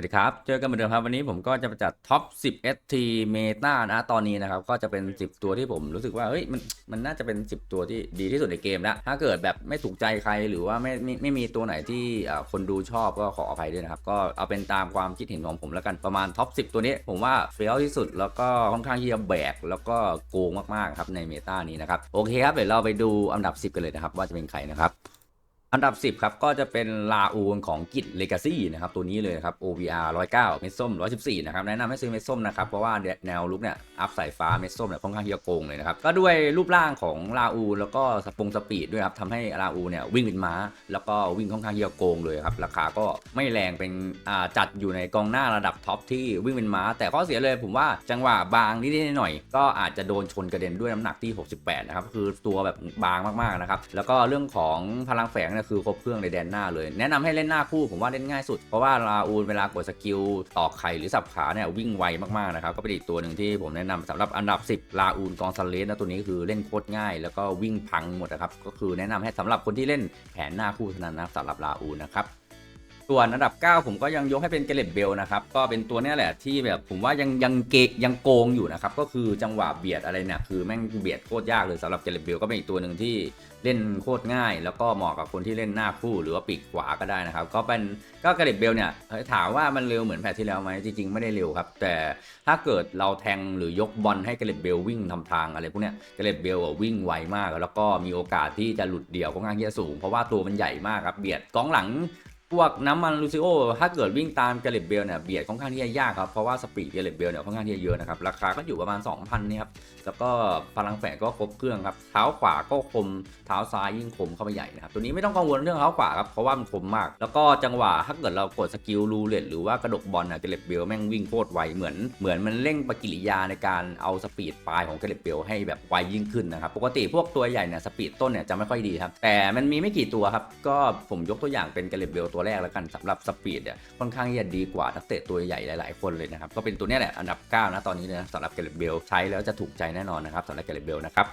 วัสดีครับ เจอกันเหมือนเดิมครับ วันนี้ผมก็จะมาจัดท็อป 10 ST Meta นะ ตอนนี้นะครับ ก็จะเป็น 10 ตัวที่ผมรู้สึกว่า เฮ้ย มัน มันน่าจะเป็น 10 ตัวที่ดีที่สุดในเกมแล้ว ถ้าเกิดแบบไม่ถูกใจใครหรือว่าไม่ ไม่ไม่มีตัวไหนที่คนดูชอบก็ขออภัยด้วยนะครับ ก็เอาเป็นตามความคิดเห็นของผมแล้วกัน ประมาณท็อป 10 ตัวนี้ ผมว่าเฟี้ยวที่สุด แล้วก็ค่อนข้างที่จะแบก แล้วก็โกงมากๆครับในเมตานี้นะครับ โอเคครับ เดี๋ยวเราไปดูอันดับ 10 กันเลยนะครับ ว่าจะเป็นใครนะครับ อันดับ 10 ครับ ก็จะเป็นลาอูนของกิจเลกาซี่นะครับ ตัวนี้เลยครับ OVR 109 เม็ดส้ม 114 นะครับ แนะนำให้ซื้อเม็ดส้มนะครับ เพราะว่าแนวลุกเนี่ย อัพสายฟ้าเม็ดส้มเนี่ยค่อนข้างที่จะโกงเลยนะครับ ก็ด้วยรูปร่างของลาอูนแล้วก็สปงสปีดด้วยครับทำให้ลาอูนเนี่ยวิ่งเป็นม้า แล้วก็วิ่งค่อนข้างที่จะโกงเลยครับ ราคาก็ไม่แรงเป็นจัดอยู่ในกองหน้าระดับท็อปที่วิ่งเป็นม้า แต่ข้อเสียเลยผมว่าจังหวะบางนิดหน่อย ก็อาจจะโดนชนกระเด็นด้วยน้ำหนักที่ 68 นะครับ คือตัวแบบบางมากๆนะครับ แล้วก็เรื่องของพลังแฝงก็คือครบเครื่องในแดนหน้าเลย แนะนำให้เล่นหน้าคู่ผมว่าเล่นง่ายสุด เพราะว่าลาอูนเวลากดสกิลตอกไข่หรือสับขาเนี่ยวิ่งไวมากๆนะครับก็เป็นอีกตัวหนึ่งที่ผมแนะนำสำหรับอันดับ 10 ลาอูนกองซาเลสนะตัวนี้คือเล่นโคตรง่าย แล้วก็วิ่งพังหมดนะครับก็คือแนะนำให้สำหรับคนที่เล่นแผนหน้าคู่เท่านั้นนะสำหรับลาอูนนะครับ ส่วนอันดับ 9 ผมก็ยังยกให้เป็นเกเรตเบลนะครับ ก็เป็นตัวนี้แหละที่แบบผมว่ายังยังเกะยังโกงอยู่นะครับ ก็คือจังหวะเบียดอะไรเนี่ยคือแม่งเบียดโคตรยากเลยสำหรับเกเรตเบลก็เป็นอีกตัวหนึ่งที่เล่นโคตรง่าย แล้วก็เหมาะกับคนที่เล่นหน้าคู่หรือว่าปีกขวาก็ได้นะครับ ก็เป็นก็เกเรตเบลเนี่ยถามว่ามันเร็วเหมือนแพทที่แล้วไหมจริงๆไม่ได้เร็วครับ แต่ถ้าเกิดเราแทงหรือยกบอลให้เกเรตเบลวิ่งทำทางอะไรพวกเนี้ยเกเรตเบลวิ่งไวมาก แล้วก็มีโอกาสที่จะหลุดเดี่ยวค่อนข้างที่จะสูง เพราะว่าตัวมันใหญ่มากครับเบียดกองหลัง พวกน้ำมันลูซิโอถ้าเกิดวิ่งตามเกเรตเบลเนี่ยเบียดค่อนข้างที่จะยากครับเพราะว่าสปีดเกเรตเบลเนี่ยค่อนข้างที่จะเยอะนะครับราคาก็อยู่ประมาณ 2,000นี่ครับแล้วก็พลังแฝงก็ครบเครื่องครับเท้าขวาก็คมเท้าซ้ายยิ่งคมเข้าไปใหญ่นะครับตัวนี้ไม่ต้องกังวลเรื่องเท้าขวาครับเพราะว่ามันคมมาก แล้วก็จังหวะถ้าเกิดเรากดสกิลรูเลตหรือว่ากระดกบอลน่ะเกเรตเบลแม่งวิ่งโคตรไวเหมือนเหมือนมันเร่งปฏิกิริยาในการเอาสปีดปลายของเกเรตเบลให้แบบไวยิ่งขึ้นนะครับปกติพวกตัวใหญ่เนี่ยสปีดต้นเนี่ยจะไม่ค่อยดีครับแต่มันมีไม่กี่ตัวครับก็ผมยกตัวอย่างเป็นเกเรตเบลตัวแรกแล้วกันสำหรับสปีดเนี่ยค่อนข้างที่จะดีกว่านักเตะตัวใหญ่หลายๆ คนเลยนะครับก็เป็นตัวนี้แหละอันดับ9นะตอนนี้เลยนะสำหรับเกเรเบลใช้แล้วจะถูกใจแน่นอนนะครับสำหรับเกเรเบลนะครับ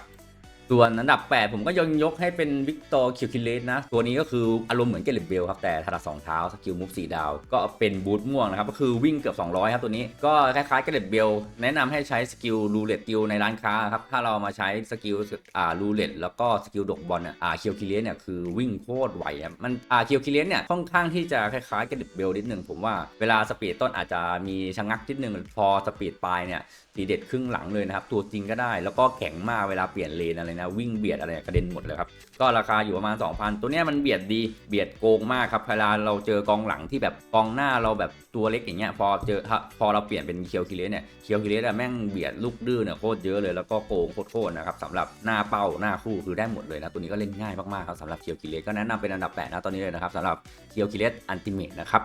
ส่วนอันดับ 8 ผมก็ยังยกให้เป็นวิกตอร์คิวคิเลสนะ ตัวนี้ก็คืออารมณ์เหมือนเกลิเบลครับ แต่ถนัดสองเท้า สกิลมูฟสีดาว ก็เป็นบูทม่วงนะครับ ก็คือวิ่งเกือบ 200 ครับตัวนี้ ก็คล้ายๆเกลิเบล แนะนำให้ใช้สกิลรูเลตติวในร้านค้าครับ ถ้าเรามาใช้สกิลอ่ารูเลตแล้วก็สกิลดกบอลเนี่ยอ่าคิวคิเลสเนี่ยคือวิ่งโคตรไวครับมันอ่าคิวคิเลสเนี่ยค่อนข้างที่จะคล้ายๆเกลิเบลนิดนึงผมว่าเวลาสปีดต้นอาจจะมีชะงักนิดนึงพอสปีดปลายเนี่ยทีเด็ดครึ่งหลังเลยนะครับตัวจริงก็ได้แล้วก็แข็งมากเวลาเปลี่ยนเลนอะไรนะ วิ่งเบียดอะไรกระเด็นหมดเลยครับ ก็ราคาอยู่ประมาณ 2,000 ตัวเนี้ยมันเบียดดีเบียดโกงมากครับเวลาเราเจอกองหลังที่แบบกองหน้าเราแบบตัวเล็กอย่างเงี้ยพอเจอพอเราเปลี่ยนเป็นเคียวคิเลสเนี่ยเคียวคิเลสอะแม่งเบียดลูกดื้อเนี่ยโคตรเยอะเลยแล้วก็โกงโคตรๆนะครับสำหรับหน้าเป้าหน้าคู่คือได้หมดเลยนะตัวนี้ก็เล่นง่ายมากๆครับสำหรับเคียวคิเลสก็แนะนำเป็นอันดับ8นะตอนนี้เลยนะครับสำหรับเคียวคิเลสอันติเมตนะครับ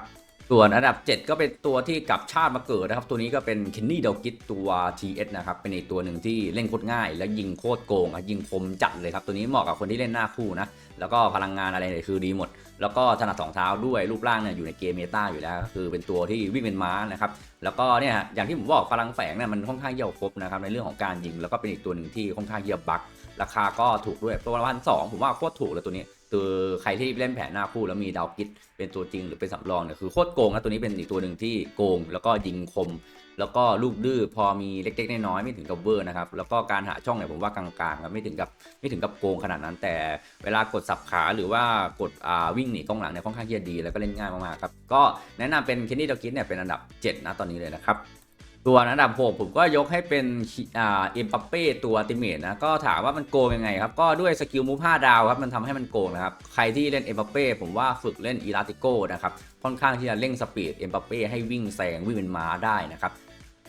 ส่วนอันดับ 7 ก็เป็นตัวที่กลับชาติมาเกิดนะครับ ตัวนี้ก็เป็นเคนนี่เดลกิตตัว TS นะครับ เป็นอีกตัวหนึ่งที่เล่นโคตรง่าย แล้วยิงโคตรโกงยิงคมจัดเลยครับ ตัวนี้เหมาะกับคนที่เล่นหน้าคู่นะ แล้วก็พลังงานอะไรเนี่ยคือดีหมด แล้วก็ถนัดสองเท้าด้วยรูปร่างเนี่ยอยู่ในเกมเมตาอยู่แล้ว คือเป็นตัวที่วิ่งเป็นม้านะครับ แล้วก็เนี่ยอย่างที่ผมบอกพลังแฝงเนี่ยมันค่อนข้างเยี่ยวครบนะครับในเรื่องของการยิง แล้วก็เป็นอีกตัวหนึ่งที่ค่อนข้างเยี่ยบักราคาก็ถูกด้วยตัวละพันสองผมว่าโคตรถูกเลยตัวนี้ คือใครที่เล่นแผนหน้าคู่แล้วมีดาวกิดเป็นตัวจริงหรือเป็นสำรองเนี่ยคือโคตรโกงนะตัวนี้เป็นอีกตัวหนึ่งที่โกง แล้วก็ยิงคม แล้วก็ลูกดื้อพอมีเล็กๆน้อยๆไม่ถึงกับเวอร์นะครับแล้วก็การหาช่องเนี่ยผมว่ากลางๆครับไม่ถึงกับไม่ถึงกับโกงขนาดนั้น แต่เวลากดสับขาหรือว่ากดอ่าวิ่งหนีกองหลังเนี่ยค่อนข้างที่จะดีแล้วก็เล่นง่ายมากๆครับก็แนะนำเป็นเคนนี่ดาวกิดเนี่ยเป็นอันดับ 7 นะตอนนี้เลยนะครับ ตัวอันดับ 6 ผมก็ยกให้เป็นอ่าเอ็มปัปเป้ตัวติเมตนะ ก็ถามว่ามันโกงยังไงครับ ก็ด้วยสกิลมูฟ5ดาวครับ มันทำให้มันโกงนะครับ ใครที่เล่นเอ็มปัปเป้ผมว่าฝึกเล่นอีลาติโกนะครับ ค่อนข้างที่จะเร่งสปีดเอ็มปัปเป้ให้วิ่งแซงวิ่งเป็นม้าได้นะครับ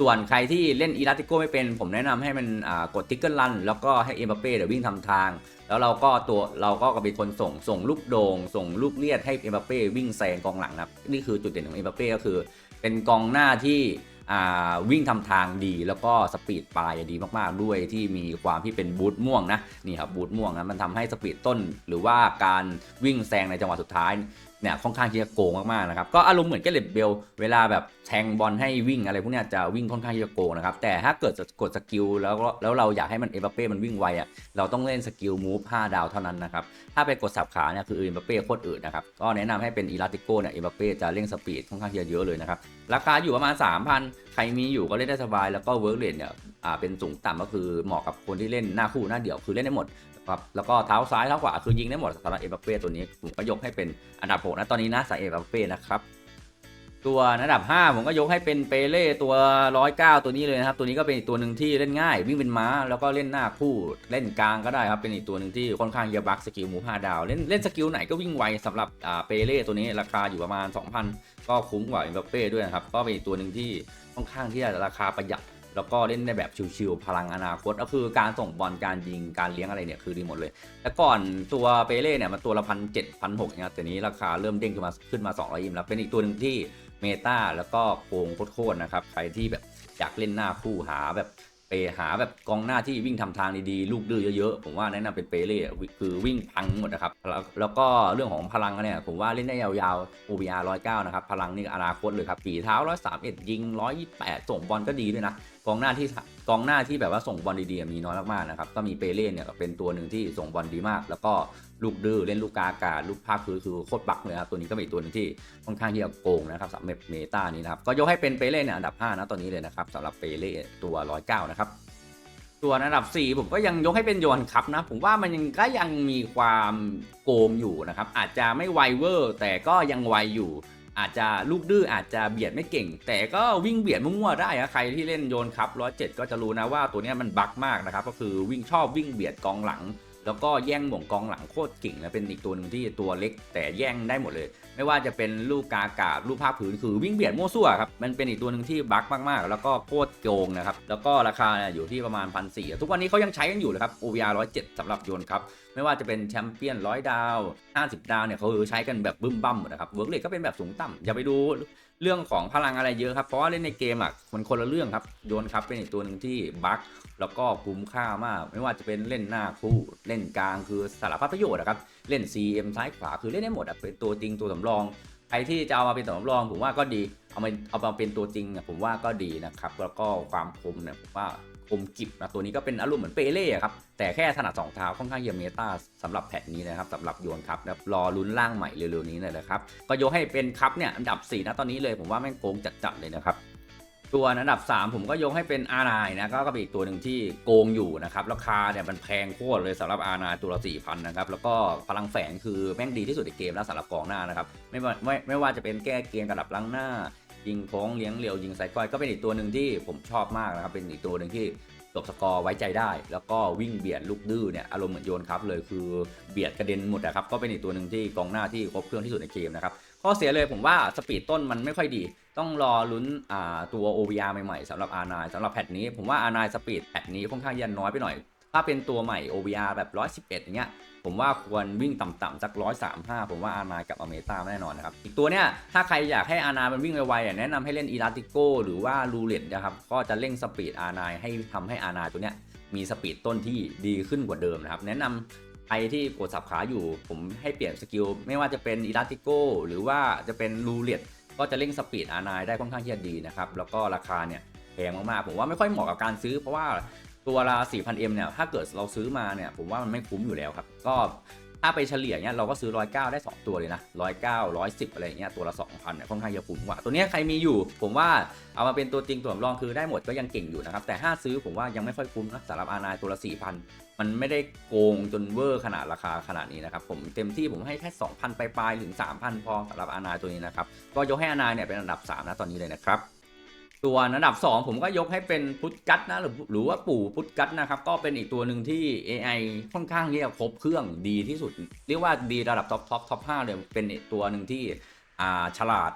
ส่วนใครที่เล่นอีลาติโกไม่เป็น ผมแนะนำให้มันอ่ากดทิกเกิลรันแล้วก็ให้เอ็มปัปเป้เดี๋ยววิ่งทำทาง แล้วเราก็ตัวเราก็เป็นคนส่งส่งลูกโดง่งส่งลูกเลียดให้เอ็มบัปเป้วิ่งแซงกองหลังนะครับนี่คือจุดเด่นของเอ็มบัปเป้ก็คือ เป็นกองหน้าที่ วิ่งทำทางดีแล้วก็สปีดปลายดีมากๆ ด้วยที่มีความที่เป็นบูทม่วงนะนี่ครับบูทม่วงนะมันทำให้สปีดต้น หรือว่าการวิ่งแซงในจังหวะสุดท้าย เนี่ยค่อนข้างที่จะโกงมากๆนะครับก็อารมณ์เหมือนแกเลตเบลเวลาแบบแทงบอลให้วิ่งอะไรพวกเนี้ยจะวิ่งค่อนข้างที่จะโกงนะครับแต่ถ้าเกิดกดสกิลแล้วแล้วเราอยากให้มันเอมบัปเป้มันวิ่งไวอะเราต้องเล่นสกิลมูฟ5ดาวเท่านั้นนะครับถ้าไปกดสับขาเนี่ยคือเอมบัปเป้โคตรอืดนะครับก็แนะนำให้เป็นอีลาติโกเนี่ยเอมบัปเป้จะเร่งสปีดค่อนข้างที่จะเยอะเลยนะครับราคาอยู่ประมาณ3,000 ใครมีอยู่ก็เล่นได้สบายแล้วก็เวิร์กเรทเนี่ยอ่าเป็นสูงต่ำก็คือเหมาะกับคนที่เล่นหน้าคู่หน้าเดี่ยวคือเล่นได้หมดครับแล้วก็เท้าซ้ายเท้าขวาคือยิงได้หมดสำหรับเอ็มบัปเป้ตัวนี้ผมก็ยกให้เป็นอันดับหกนะตอนนี้นะสายเอ็มบัปเป้นะครับ ตัวอันดับ 5 ผมก็ยกให้เป็นเปเล่ตัว 109 ตัวนี้เลยนะครับ ตัวนี้ก็เป็นอีกตัวหนึ่งที่เล่นง่าย วิ่งเป็นม้าแล้วก็เล่นหน้าคู่เล่นกลางก็ได้ครับ เป็นอีกตัวหนึ่งที่ค่อนข้างจะบักสกิลหมู5ดาว เล่นเล่นสกิลไหนก็วิ่งไวสำหรับอ่าเปเล่ตัวนี้ราคาอยู่ประมาณ 2,000 ก็คุ้มกว่าเอ็มบัปเป้ด้วยนะครับ ก็เป็นอีกตัวหนึ่งที่ค่อนข้างที่จะราคาประหยัด แล้วก็เล่นได้แบบชิวๆพลังอนาคต ก็คือการส่งบอลการยิงการเลี้ยงอะไรเนี่ยคือดีหมดเลย แต่ก่อนตัวเปเล่เนี่ยมันตัวละพันเจ็ดพันหกนี่ยแต่นี้ราคาเริ่มเด้งขึ้นมาขึ้นมา2องร้อยยิมแล้วเป็นอีกตัวหนึ่งที่ เมตาแล้วก็โกงโคตรๆนะครับ ใครที่แบบอยากเล่นหน้าคู่หาแบบเปหาแบบกองหน้าที่วิ่งทำทางดีๆ ลูกดื้อเยอะๆ ผมว่าแนะนำเป็นเปเล่คือวิ่งพังหมดนะครับแล้วแล้วก็เรื่องของพลังเนี่ยผมว่าเล่นได้ยาวๆ OBR 109 นะครับ พลังนี่อนาคตเลยครับฝีเท้า 131 ยิง 128 ส่งบอลก็ดีด้วยนะ กองหน้าที่กองหน้าที่แบบว่าส่งบอลดีๆ มีน้อยมากๆนะครับ ก็มีเปเล่เนี่ยเป็นตัวหนึ่งที่ส่งบอลดีมาก แล้วก็ ลูกดื้อเล่นลูกกาอากาศลูกภาคคือคือโคตรบักเลยครับตัวนี้ก็เป็นอีกตัวหนึงที่ค่อนข้างที่จะโกงนะครับสำหรับเมตานี้นะครับก็ยกให้เป็นเปเล่เนี่ยอันดับ5นะตอนนี้เลยนะครับสำหรับเปเล่ตัว 109 นะครับตัวอันดับ 4 ผมก็ยังยกให้เป็นโยนครับนะ ผมว่ามันยังก็ยังมีความโกงอยู่นะครับ อาจจะไม่ไวเวอร์ แต่ก็ยังไวอยู่ อาจจะลูกดื้ออาจจะเบียดไม่เก่ง แต่ก็วิ่งเบียดมั่วๆได้นะใครที่เล่นโยนครับ107 ก็จะรู้นะว่าตัวนี้มันบั๊กมากนะครับ ก็คือวิ่งชอบวิ่งเบียดกองหลัง แล้วก็แย่งหม่งกองหลังโคตรเก่งและเป็นอีกตัวหนึ่งที่ตัวเล็กแต่แย่งได้หมดเลย ไม่ว่าจะเป็นลูกกากาลูกภาพผืนคือวิ่งเบียดมั่วซั่วครับมันเป็นอีกตัวหนึ่งที่บั๊กมากๆ แล้วก็โคตรโกงนะครับแล้วก็ราคาอยู่ที่ประมาณพันสี่ทุกวันนี้เขายังใช้กันอยู่เลยครับ OVR 107สำหรับโยนครับ ไม่ว่าจะเป็นแชมเปี้ยนร้อยดาว 50 ดาวเนี่ยเขาใช้กันแบบบึ้มบั้มหมดนะครับเวิร์กเลก็เป็นแบบสูงต่ำอย่าไปดูเรื่องของพลังอะไรเยอะครับ เพราะว่าเล่นในเกมอะมันคนละเรื่องครับโยนครับเป็นอีกตัวหนึ่งที่บั๊กแล้วก็คุ้มค่ามาก ไม่ว่าจะเป็นเล่นหน้าคู่เล่นกลางคือสารพัดประโยชน์นะครับเล่น CM ซ้ายขวาคือเล่นได้หมดเป็นตัวจริงตัวสำรอง ใครที่จะเอามาเป็นตัวสำรองผมว่าก็ดี เอามาเอามาเป็นตัวจริงผมว่าก็ดีนะครับ แล้วก็ความคมเนี่ยผมว่าคมกิบนะตัวนี้ก็เป็นอารมณ์เหมือนเปเล่ครับ แต่แค่ถนัดสองเท้าค่อนข้างเยอะเมตาสำหรับแพทนี้นะครับสำหรับยวนครับนะรอลุ้นร่างใหม่เร็วๆนี้เลยนะครับ ก็ยกให้เป็นครับเนี่ยอันดับ 4นะตอนนี้เลยผมว่าแม่งโกงจัดๆเลยนะครับ ตัวอันดับ 3 ผมก็ยกให้เป็นอาร์ไนนะก็เป็นอีกตัวหนึ่งที่โกงอยู่นะครับราคาเนี่ยมันแพงโคตรเลยสำหรับอาร์ไนตัวละ4 0 0 0นะครับแล้วก็พลังแฝงคือแม่งดีที่สุดในเกมแล้วสำหรับกองหน้านะครับไม่ว่าไม่ไม่ว่าจะเป็นแก้เกมกระดับลังหน้า ยิงโค้งเลี้ยงเหลียวยิงไซก้อยก็เป็นอีกตัวหนึ่งที่ผมชอบมากนะครับเป็นอีกตัวหนึ่งที่จบสกอร์ไว้ใจได้ แล้วก็วิ่งเบียดลูกดื้อเนี่ยอารมณ์เหมือนโยนครับเลยคือเบียดกระเด็นหมดนะครับก็เป็นอีกตัวหนึ่งที่กองหน้าที่ครบเครื่องที่สุดในเกมนะครับ ข้อเสียเลยผมว่าสปีดต้นมันไม่ค่อยดี ต้องรอลุ้นตัว OVR ใหม่ๆสำหรับ R9 สำหรับแพทนี้ ผมว่า R9 สปีดแพทนี้ค่อนข้างยันน้อยไปหน่อย ถ้าเป็นตัวใหม่ OVR แบบ 111 อย่างเงี้ยผมว่าควรวิ่งต่ำๆสัก 135 ผมว่า R9 กับอเมตาแน่นอนนะครับ อีกตัวเนี้ยถ้าใครอยากให้ R9 มันวิ่งไวๆแนะนำให้เล่น Elastico หรือว่ารูเล็ตนะครับ ก็จะเร่งสปีด R9 ให้ทำให้ R9 ตัวเนี้ยมีสปีดต้นที่ดีขึ้นกว่าเดิมนะครับ แนะนำ ใครที่กดสับขาอยู่ ผมให้เปลี่ยนสกิล ไม่ว่าจะเป็นอีลาติโกหรือว่าจะเป็นรูเล็ตก็จะเร่งสปีดอานายได้ค่อนข้างที่จะดีนะครับ แล้วก็ราคาเนี่ยแพงมากๆ ผมว่าไม่ค่อยเหมาะกับการซื้อ เพราะว่าตัวละ 4,000M เนี่ย ถ้าเกิดเราซื้อมาเนี่ย ผมว่ามันไม่คุ้มอยู่แล้วครับ ก็ ถ้าไปเฉลี่ยเนี่ยเราก็ซื้อ109ได้ 2 ตัวเลยนะ109 110อะไรอย่างเงี้ยตัวละ2,000เนี่ยค่อนข้างจะคุ้มกว่าตัวเนี้ยใครมีอยู่ ผมว่าเอามาเป็นตัวจริงตัวสำรองคือได้หมดก็ยังเก่งอยู่นะครับแต่ถ้าซื้อผมว่ายังไม่ค่อยคุ้มนะสำหรับอาร์ไนตัวละ4,000มันไม่ได้โกงจนเวอร์ขนาดราคาขนาดนี้นะครับผมเต็มที่ผมให้แค่ 2,000ปลายๆถึง 3,000 พอสำหรับอานายตัวนี้นะครับก็ยกให้อานาเนี่ยเป็นอันดับ 3 นะตอนนี้เลยนะครับ ตัวอันดับ 2 ผมก็ยกให้เป็นพุทธกัตนะหรือหรือว่าปู่พุทธกัตนะครับ ก็เป็นอีกตัวหนึ่งที่ AI ค่อนข้างที่จะครบเครื่องดีที่สุด เรียกว่าดีระดับท็อปท็อปท็อปห้าเลยเป็นตัวหนึ่งที่อ่าฉลาด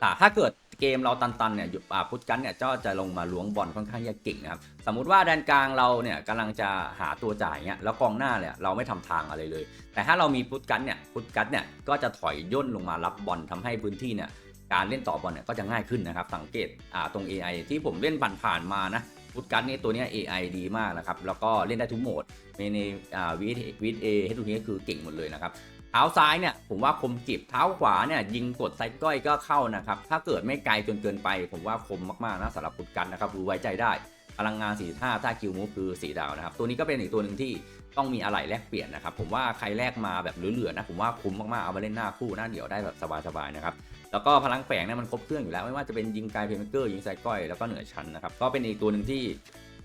แต่ถ้าเกิดเกมเราตันๆเนี่ยอยู่พุทธกันเนี่ยก็จะลงมาล้วงบอลค่อนข้างจะเก่งนะครับ สมมุติว่าแดนกลางเราเนี่ยกำลังจะหาตัวจ่ายเนี่ยแล้วกองหน้าเนี่ยเราไม่ทำทางอะไรเลย แต่ถ้าเรามีพุทธกันเนี่ยพุทธกันเนี่ยก็จะถอยย่นลงมารับบอลทำให้พื้นที่เนี่ย การเล่นต่อบอลเนี่ยก็จะง่ายขึ้นนะครับ สังเกตตรง AI ที่ผมเล่นผ่านๆมานะพุทธกันนี่ตัวนี้ AI ดีมากนะครับ แล้วก็เล่นได้ทุกโหมดในในอ่าวีวีเอให้ทุกนี้คือเก่งหมดเลยนะครับเท้าซ้ายเนี่ยผมว่าคมกริบเท้าขวาเนี่ยยิงกดไซก้อยก็เข้านะครับ ถ้าเกิดไม่ไกลจนเกินไป ผมว่าคมมากๆนะสำหรับคุณกันนะครับรู้ไว้ใจได้พลังงาน 45ถ้าคิวมูฟคือ 4 ดาวนะครับ ตัวนี้ก็เป็นอีกตัวหนึ่งที่ ต้องมีอะไรแลกเปลี่ยนนะครับ ผมว่าใครแลกมาแบบเหลือๆนะ ผมว่าคุ้มมากๆ เอามาเล่นหน้าคู่หน้าเดี่ยวได้แบบสบายๆนะครับ แล้วก็พลังแฝงเนี่ยมันครบเครื่องอยู่แล้ว ไม่ว่าจะเป็นยิงไกลเพลย์เมเกอร์ยิงไซก้อยแล้วก็เหนือชั้นนะครับ ก็เป็นอีกตัวหนึ่งที่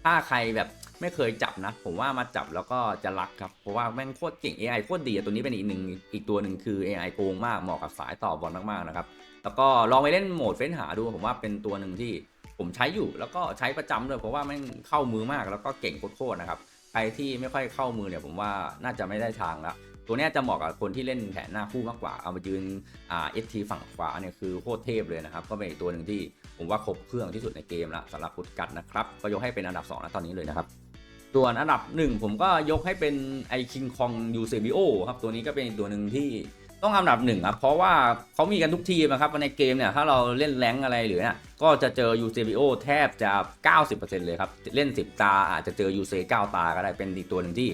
ถ้าใครแบบไม่เคยจับนะ ผมว่ามาจับแล้วก็จะรักครับ เพราะว่าแม่งโคตรเก่ง AI โคตรดีอะตัวนี้เป็นอีกหนึ่งอีกตัวหนึ่งคือ AI โกงมากเหมาะกับสายต่อบอลมากๆนะครับ แล้วก็ลองไปเล่นโหมดเฟ้นหาดู ผมว่าเป็นตัวหนึ่งที่ผมใช้อยู่แล้วก็ใช้ประจำด้วยเพราะว่าแม่งเข้ามือมากแล้วก็เก่งโคตรๆนะครับ ใครที่ไม่ค่อยเข้ามือเนี่ยผมว่าน่าจะไม่ได้ทางละตัวนี้จะเหมาะกับคนที่เล่นแผนหน้าคู่มากกว่า เอามายืนอ่าเอทีฝั่งขวาเนี่ยคือโคตรเทพเลยนะครับ ก็เป็นอีกตัวหนึ่งที่ผมว่าครบเครื่องที่สุดในเกมละสำหรับพุทธกัดนะครับ ก็ยกให้เป็นอันดับ2นะตอนนี้เลยนะครับ ส่วนอันดับหนึ่งผมก็ยกให้เป็นไอคิงคองยูเซบิโอครับ ตัวนี้ก็เป็นอีกตัวหนึ่งที่ ต้องอันดับหนึ่งครับเพราะว่าเขามีกันทุกทีมนะครับในเกมเนี่ยถ้าเราเล่นแรงอะไรหรือเนี่ยก็จะเจอยูเซบิโอแทบจะ 90%เลยครับ เล่น 10 ตาอาจจะเจอยูเซ9ตาก็ได้เป็นอีกตัวหนึ่งที่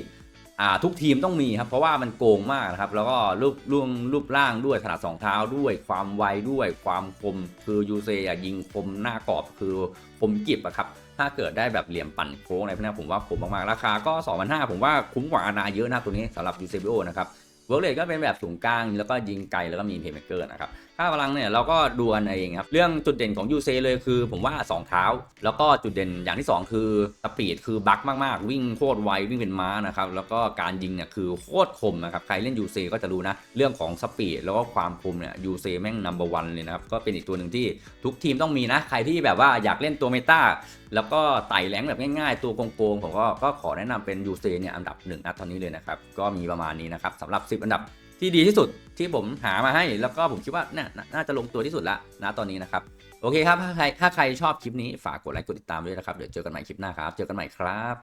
อ่าทุกทีมต้องมีครับ เพราะว่ามันโกงมากนะครับ แล้วก็รูปร่วงรูปร่างด้วยถนัดสองเท้าด้วย ความไวด้วยความคมคือยูเซอะยิงคมหน้ากรอบคือคมกิบอะครับ ถ้าเกิดได้แบบเหลี่ยมปั่นโค้งอะไรพวกนี้ผมว่าคุ้มมากๆ ราคาก็ 2,500ผมว่าคุ้มกว่าอานาเยอะนะตัวนี้สำหรับ u c b o นะครับ เวิร์กเลก็เป็นแบบสูงกลางแล้วก็ยิงไกลแล้วก็มีเพย์เมเกอร์นะครับาพลังเนี่ยเราก็ดูกันเองครับ เรื่องจุดเด่นของ u c เซเลยคือ ผมว่า 2 เท้า แล้วก็จุดเด่นอย่างที่ 2 คือสปีดคือบักมากๆ วิ่งโคตรไววิ่งเป็นม้านะครับ แล้วก็การยิงเนี่ยคือโคตรคมนะครับ ใครเล่น u c ก็จะรู้นะ เรื่องของสปีดแล้วก็ความคมเนี่ย u c แม่งนัมเบอร์วันเลยนะครับ ก็เป็นอีกตัวหนึ่งที่ทุกทีมต้องมีนะ ใครที่แบบว่าอยากเล่นตัวเมตาแล้วก็ไต่แรงแบบง่ายๆ ตัวโกงๆผมก็ก็ขอแนะนำเป็นยูเซเนี่ยอันดับหนึ่งนะตอนนี้เลยนะครับก็มีประมาณนี้นะครับสำหรับ 10 อันดับ ที่ดีที่สุดที่ผมหามาให้ แล้วก็ผมคิดว่าน่าน่าจะลงตัวที่สุดละนะตอนนี้นะครับ โอเคครับ ถ้าใครถ้าใครชอบคลิปนี้ฝากกดไลค์กดติดตามด้วยนะครับ เดี๋ยวเจอกันใหม่คลิปหน้าครับ เจอกันใหม่ครับ